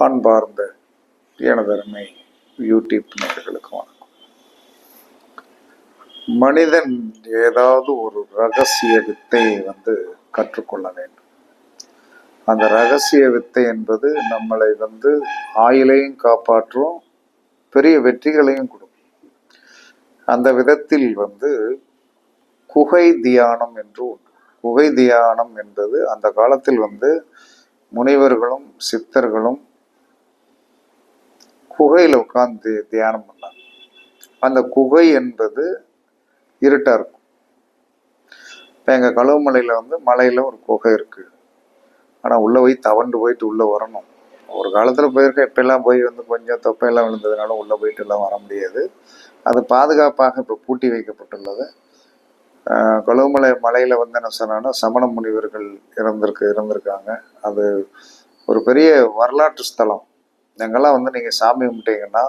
அன்பார்ந்த எனதருமை யூடியூப் நேர்களுக்கு வணக்கம். மனிதன் ஏதாவது ஒரு ரகசிய வித்தையை வந்து கற்றுக்கொள்ள வேண்டும். அந்த ரகசிய வித்தை என்பது நம்மளை வந்து ஆயுளையும் காப்பாற்றும் பெரிய வெற்றிகளையும் கொடுக்கும். அந்த விதத்தில் வந்து குகை தியானம் என்று உண்டு குகை தியானம் என்பது அந்த காலத்தில் வந்து முனிவர்களும் சித்தர்களும் குகையில் உட்காந்து தியானம் பண்ணாங்க. அந்த குகை என்பது இருட்டாக இருக்கும். இப்போ எங்கள் கழுவுமலையில் வந்து மலையில் ஒரு குகை இருக்குது ஆனால் உள்ளே போய் தவண்டு போயிட்டு உள்ளே வரணும். ஒரு காலத்தில் போயிருக்க எப்பெல்லாம் போய் வந்து கொஞ்சம் தொப்பையெல்லாம் விழுந்ததுனால உள்ளே போயிட்டு எல்லாம் வர முடியாது. அது பாதுகாப்பாக இப்போ பூட்டி வைக்கப்பட்டுள்ளது. ஆஹ் மலையில் வந்து என்ன சொன்னான்னா சமண முனிவர்கள் இறந்திருக்கு இருந்திருக்காங்க அது ஒரு பெரிய வரலாற்று ஸ்தலம். எங்கெல்லாம் வந்து நீங்கள் சாமி கும்பிட்டீங்கன்னா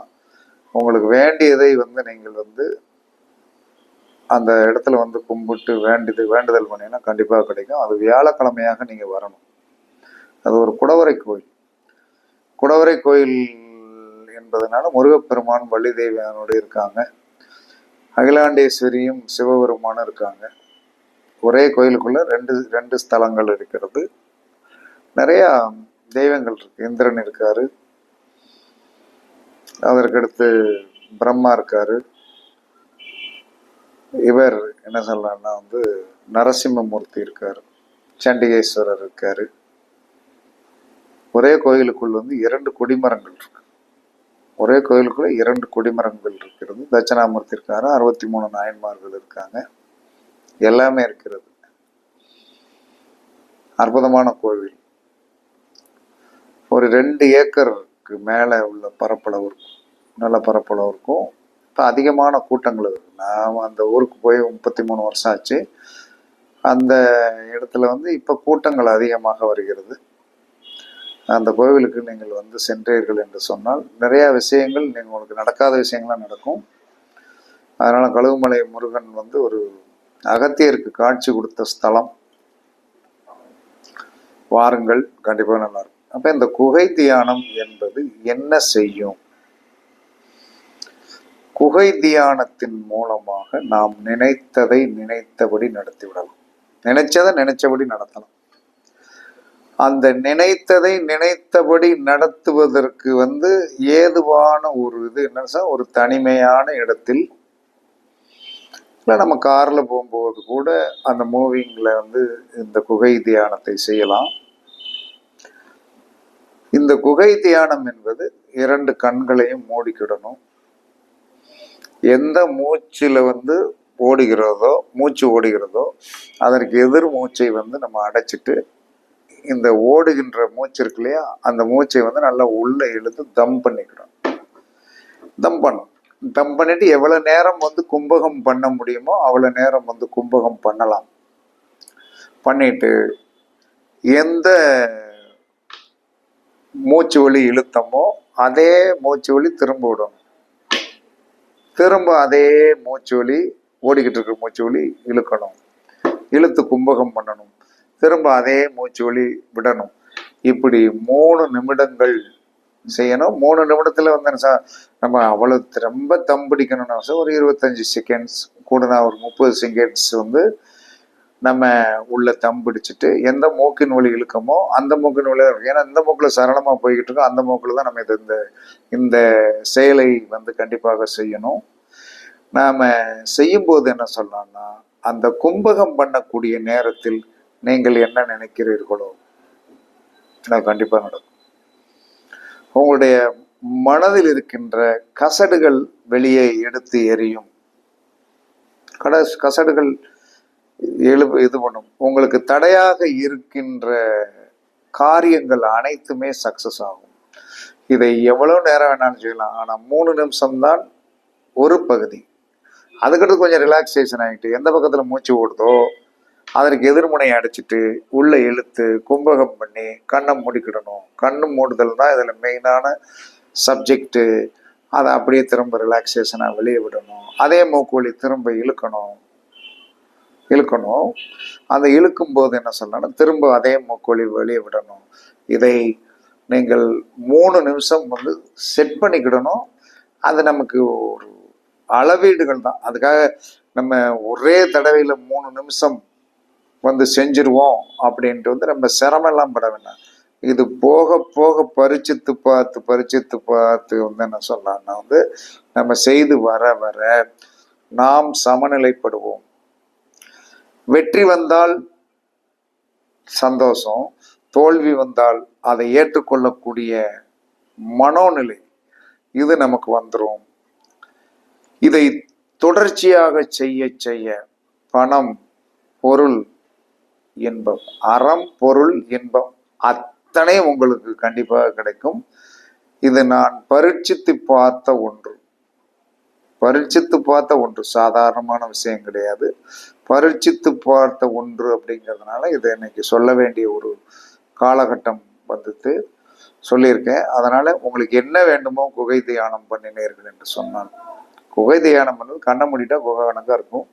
உங்களுக்கு வேண்டியதை வந்து நீங்கள் வந்து அந்த இடத்துல வந்து கும்பிட்டு வேண்டியது வேண்டுதல் பண்ணீங்கன்னா கண்டிப்பாக கிடைக்கும். அது வியாழக்கிழமையாக நீங்கள் வரணும். அது ஒரு குடவரை கோயில். குடவரை கோயில் என்பதனால முருகப்பெருமான் வள்ளி தேவியானோடு இருக்காங்க. அகிலாண்டேஸ்வரியும் சிவபெருமானும் இருக்காங்க. ஒரே கோயிலுக்குள்ளே ரெண்டு ரெண்டு ஸ்தலங்கள் இருக்கிறது. நிறையா தெய்வங்கள் இருக்கு. இந்திரன் இருக்காரு. அதற்கடுத்து பிரம்மா இருக்காரு. இவர் என்ன சொல்லலாம்னா வந்து நரசிம்மமூர்த்தி இருக்கார். சண்டிகேஸ்வரர் இருக்கார். ஒரே கோயிலுக்குள் வந்து இரண்டு கொடிமரங்கள் இருக்கு. ஒரே கோயிலுக்குள்ள இரண்டு கொடிமரங்கள் இருக்கிறது. தட்சிணாமூர்த்தி இருக்காரு அறுபத்தி மூணு நாயன்மார்கள் இருக்காங்க. எல்லாமே இருக்கிறது. அற்புதமான கோவில். ஒரு ரெண்டு ஏக்கர் மேலே உள்ள பரப்பளவு இருக்கும். நல்ல பரப்பளவு இருக்கும். இப்போ அதிகமான கூட்டங்கள் இருக்கு. நான் அந்த ஊருக்கு போய் முப்பத்தி மூணு வருஷம் ஆச்சு. அந்த இடத்துல வந்து இப்போ கூட்டங்கள் அதிகமாக வருகிறது. அந்த கோவிலுக்கு நீங்கள் வந்து சென்றீர்கள் என்று சொன்னால் நிறைய விஷயங்கள் நீங்கள் உங்களுக்கு நடக்காத விஷயங்கள்லாம் நடக்கும். அதனால் கழுகுமலை முருகன் வந்து ஒரு அகத்தியருக்கு காட்சி கொடுத்த ஸ்தலம். வாருங்கள். கண்டிப்பாக நல்லாயிருக்கும் அப்போ இந்த குகை தியானம் என்பது என்ன செய்யும்? குகை தியானத்தின் மூலமாக நாம் நினைத்ததை நினைத்தபடி நடத்தி விடலாம். நினைச்சதை நினைச்சபடி நடத்தலாம். அந்த நினைத்ததை நினைத்தபடி நடத்துவதற்கு வந்து ஏதுவான ஒரு இது என்ன ஒரு தனிமையான இடத்தில் இல்லை நம்ம காரில் போகும்போது கூட அந்த மூவிங்கில் வந்து இந்த குகை தியானத்தை செய்யலாம். இந்த குகை தியானம் என்பது இரண்டு கண்களையும் மூடிக்கிடணும். எந்த மூச்சில் வந்து ஓடுகிறதோ மூச்சு ஓடுகிறதோ அதற்கு எதிர் மூச்சை வந்து நம்ம அடைச்சிட்டு இந்த ஓடுகின்ற மூச்சு இருக்கு இல்லையா அந்த மூச்சை வந்து நல்லா உள்ளே இழுத்து தம் பண்ணிக்கணும். தம் பண்ணும் தம் பண்ணிட்டு எவ்வளோ நேரம் வந்து கும்பகம் பண்ண முடியுமோ அவ்வளோ நேரம் வந்து கும்பகம் பண்ணலாம். பண்ணிட்டு எந்த மூச்சு வலி இழுத்தமோ அதே மூச்சு வலி திரும்ப விடணும் திரும்ப அதே மூச்சு வலி ஓடிக்கிட்டு இருக்கிற மூச்சு வலி இழுக்கணும். இழுத்து கும்பகம் பண்ணணும். திரும்ப அதே மூச்சு வலி விடணும். இப்படி மூணு நிமிடங்கள் செய்யணும். மூணு நிமிடத்தில் வந்து சார் நம்ம அவ்வளவு ரொம்ப தம்பிடிக்கணும்னா சார் ஒரு இருபத்தஞ்சு செகண்ட்ஸ் கூடனா ஒரு முப்பது செகண்ட்ஸ் வந்து நம்ம உள்ள தம் பிடிச்சிட்டு எந்த மூக்கின் வழி இழுக்கமோ அந்த மூக்கின் வழி ஏன்னா இந்த மூக்கில் சரளமாக போய்கிட்டு இருக்கோம். அந்த மூக்கில் தான் நம்ம இது இந்த இந்த செயலை வந்து கண்டிப்பாக செய்யணும். நாம் செய்யும்போது என்ன சொல்லலாம்னா அந்த கும்பகம் பண்ணக்கூடிய நேரத்தில் நீங்கள் என்ன நினைக்கிறீர்களோ அது கண்டிப்பாக நடக்கும். உங்களுடைய மனதில் இருக்கின்ற கசடுகள் வெளியே எடுத்து எரியும் கட கசடுகள் எழு இது பண்ணும். உங்களுக்கு தடையாக இருக்கின்ற காரியங்கள் அனைத்துமே சக்சஸ் ஆகும். இதை எவ்வளவு நேரம் வேணாலும் செய்யலாம். ஆனால் மூணு நிமிஷம்தான் ஒரு பகுதி. அதுக்கடுத்து கொஞ்சம் ரிலாக்ஸேஷன் ஆகிட்டு எந்த பக்கத்தில் மூச்சு ஓடுதோ அதற்கு எதிர்முனை அடைச்சிட்டு உள்ள இழுத்து கும்பகம் பண்ணி கண்ணை மூடிக்கிடணும். கண்ணு மூடுதல் தான் இதில் மெயினான சப்ஜெக்டு அதை அப்படியே திரும்ப ரிலாக்ஸேஷனாக வெளியே விடணும். அதே மூக்குவலி திரும்ப இழுக்கணும். இழுக்கணும். அந்த இழுக்கும் போது என்ன சொல்லணும்? திரும்ப அதே மூக்கொழி வெளியே விடணும். இதை நீங்கள் மூணு நிமிஷம் வந்து செட் பண்ணிக்கிடணும். அது நமக்கு ஒரு அளவீடுகள் தான். அதுக்காக நம்ம ஒரே தடவையில் மூணு நிமிஷம் வந்து செஞ்சிருவோம் அப்படின்ட்டு வந்து நம்ம சிரமெல்லாம் பட வேண்டாம். இது போக போக பரிச்சித்து பார்த்து பரிச்சித்து பார்த்து வந்து என்ன சொல்லலாம்னா வந்து நம்ம செய்து வர வர நாம் சமநிலைப்படுவோம். வெற்றி வந்தால் சந்தோஷம் தோல்வி வந்தால் அதை ஏற்றுக்கொள்ளக்கூடிய மனோநிலை இது நமக்கு வந்துடும் இதை தொடர்ச்சியாக செய்ய செய்ய பணம் பொருள் இன்பம் அறம் பொருள் இன்பம் அத்தனை உங்களுக்கு கண்டிப்பாக கிடைக்கும். இது நான் பரீட்சித்து பார்த்த ஒன்று. பரீட்சித்து பார்த்த ஒன்று. சாதாரணமான விஷயம் கிடையாது. பரீட்சித்து பார்த்த ஒன்று அப்படிங்கிறதுனால இதை இன்னைக்கு சொல்ல வேண்டிய ஒரு காலகட்டம் வந்துட்டு சொல்லியிருக்கேன். அதனால உங்களுக்கு என்ன வேண்டுமோ குகை தியானம் பண்ணினீர்கள் என்று சொன்னான் குகை தியானம் பண்ணது கண்ணை மூடிட்டா குகை கணக்காக இருக்கும்.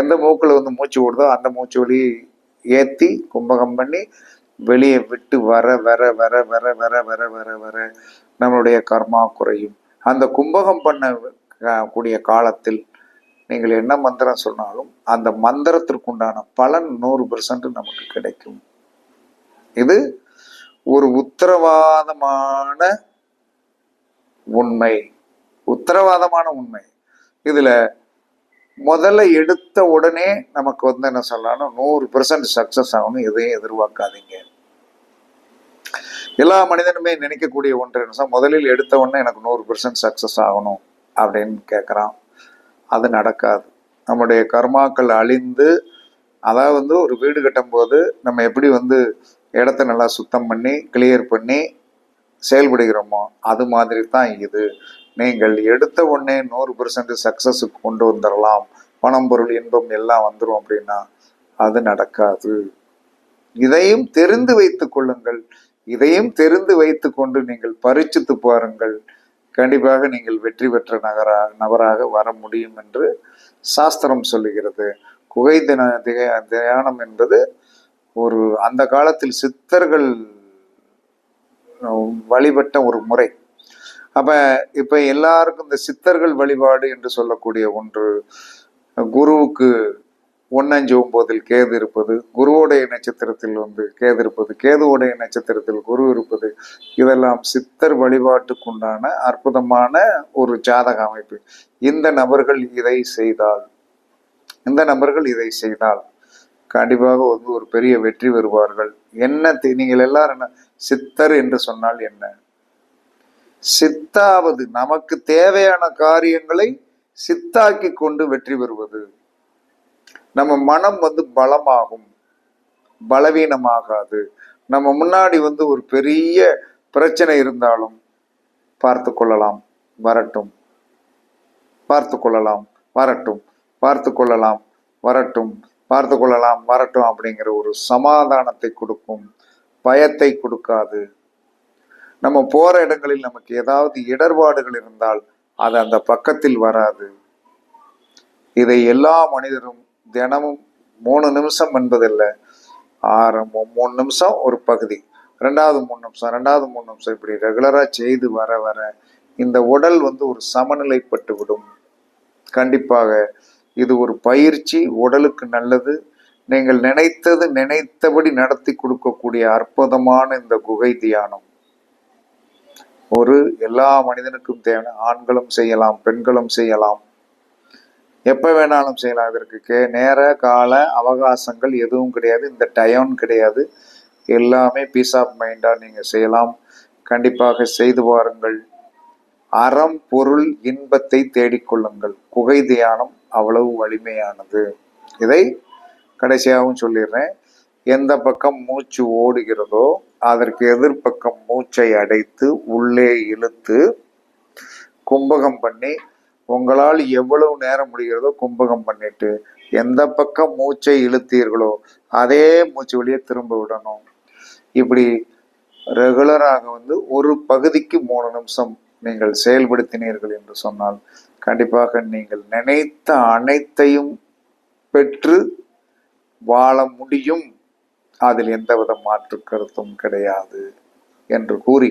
எந்த மூக்கில் வந்து மூச்சு ஓடுதோ அந்த மூச்சு வழி ஏற்றி கும்பகம் பண்ணி வெளியே விட்டு வர வர வர வர வர வர வர வர நம்மளுடைய கர்மா குறையும். அந்த கும்பகம் பண்ண கூடிய காலத்தில் நீங்கள் என்ன மந்திரம் சொன்னாலும் அந்த மந்திரத்திற்குண்டான பலன் நூறு பெர்சன்ட் நமக்கு கிடைக்கும். இது ஒரு உத்தரவாதமான உண்மை. உத்தரவாதமான உண்மை. இதுல முதல்ல எடுத்த உடனே நமக்கு வந்து என்ன சொல்லலாம் நூறு பெர்சன்ட் சக்சஸ் ஆகணும் எதையும் எதிர்பார்க்காதீங்க. எல்லா மனிதனுமே நினைக்கக்கூடிய ஒன்று என்ன முதலில் எடுத்த உடனே எனக்கு நூறு பெர்சன்ட் சக்சஸ் ஆகணும். அப்படின்னு கேட்குறான் அது நடக்காது. நம்முடைய கர்மாக்கள் அழிந்து அதாவது வந்து ஒரு வீடு கட்டும்போது நம்ம எப்படி வந்து இடத்த நல்லா சுத்தம் பண்ணி கிளியர் பண்ணி செயல்படுகிறோமோ அது மாதிரி தான் இது. நீங்கள் எடுத்த உடனே நூறு பர்சன்ட் சக்ஸஸுக்கு கொண்டு வந்துடலாம் பணம் பொருள் இன்பம் எல்லாம் வந்துடும் அப்படின்னா அது நடக்காது. இதையும் தெரிந்து வைத்து கொள்ளுங்கள். இதையும் தெரிந்து வைத்து கொண்டு நீங்கள் பரிச்சித்து பாருங்கள். கண்டிப்பாக நீங்கள் வெற்றி பெற்ற நகரா நபராக வர முடியும் என்று சாஸ்திரம் சொல்லுகிறது. குகை தின திக- தியானம் என்பது ஒரு அந்த காலத்தில் சித்தர்கள் வழிபட்ட ஒரு முறை. அப்போ இப்போ எல்லாருக்கும் இந்த சித்தர்கள் வழிபாடு என்று சொல்லக்கூடிய ஒன்று குருவுக்கு ஒன்னஞ்சு ஒன்பதில் கேது இருப்பது குருவோடைய நட்சத்திரத்தில் வந்து கேது இருப்பது கேதுவோடைய நட்சத்திரத்தில் குரு இருப்பது இதெல்லாம் சித்தர் வழிபாட்டுக்குண்டான அற்புதமான ஒரு ஜாதக அமைப்பு. இந்த நபர்கள் இதை செய்தால் இந்த நபர்கள் இதை செய்தால் கண்டிப்பாக வந்து ஒரு பெரிய வெற்றி பெறுவார்கள். என்ன நீங்கள் எல்லாரும் என்ன சித்தர் என்று சொன்னால் என்ன? சித்தாவது நமக்கு தேவையான காரியங்களை சித்தாக்கி கொண்டு வெற்றி பெறுவது. நம்ம மனம் வந்து பலமாகும். பலவீனமாகாது. நம்ம முன்னாடி வந்து ஒரு பெரிய பிரச்சனை இருந்தாலும் பார்த்து கொள்ளலாம். வரட்டும். பார்த்து கொள்ளலாம். வரட்டும். பார்த்து கொள்ளலாம். வரட்டும். பார்த்து கொள்ளலாம். வரட்டும் அப்படிங்கிற ஒரு சமாதானத்தை கொடுக்கும். பயத்தை கொடுக்காது. நம்ம போற இடங்களில் நமக்கு ஏதாவது இடர்பாடுகள் இருந்தால் அது அந்த பக்கத்தில் வராது. இதை எல்லா மனிதரும் தினமும் மூணு நிமிஷம் என்பதில்லை. ஆறு மூணு நிமிஷம் ஒரு பகுதி. ரெண்டாவது மூணு நிமிஷம் ரெண்டாவது மூணு நிமிஷம் இப்படி ரெகுலரா செய்து வர வர இந்த உடல் வந்து ஒரு சமநிலைப்பட்டு விடும். கண்டிப்பாக இது ஒரு பயிற்சி உடலுக்கு நல்லது. நீங்கள் நினைத்தது நினைத்தபடி நடத்தி கொடுக்கக்கூடிய அற்புதமான இந்த குகை தியானம். ஒரு எல்லா மனிதனுக்கும் தேவை. ஆண்களும் செய்யலாம் பெண்களும் செய்யலாம். எப்போ வேணாலும் செய்யலாம். இதற்கு கே- நேர கால அவகாசங்கள் எதுவும் கிடையாது. இந்த டயம் கிடையாது. எல்லாமே பீஸ் ஆஃப் மைண்டாக நீங்கள் செய்யலாம். கண்டிப்பாக செய்து பாருங்கள் அறம் பொருள் இன்பத்தை தேடிக்கொள்ளுங்கள் குகை தியானம் அவ்வளவு வலிமையானது. இதை கடைசியாகவும் சொல்லிடுறேன். எந்த பக்கம் மூச்சு ஓடுகிறதோ அதற்கு எதிர்ப்பக்கம் மூச்சை அடைத்து உள்ளே இழுத்து கும்பகம் பண்ணி உங்களால் எவ்வளவு நேரம் முடிகிறதோ கும்பகம் பண்ணிட்டு எந்த பக்கம் மூச்சை இழுத்தீர்களோ அதே மூச்சு வழியே திரும்ப விடணும். இப்படி ரெகுலராக வந்து ஒரு பகுதிக்கு மூணு நிமிஷம் நீங்கள் செயல்படுத்தினீர்கள் என்று சொன்னால் கண்டிப்பாக நீங்கள் நினைத்த அனைத்தையும் பெற்று வாழ முடியும். அதில் எந்தவித மாற்று கருத்தும் கிடையாது என்று கூறி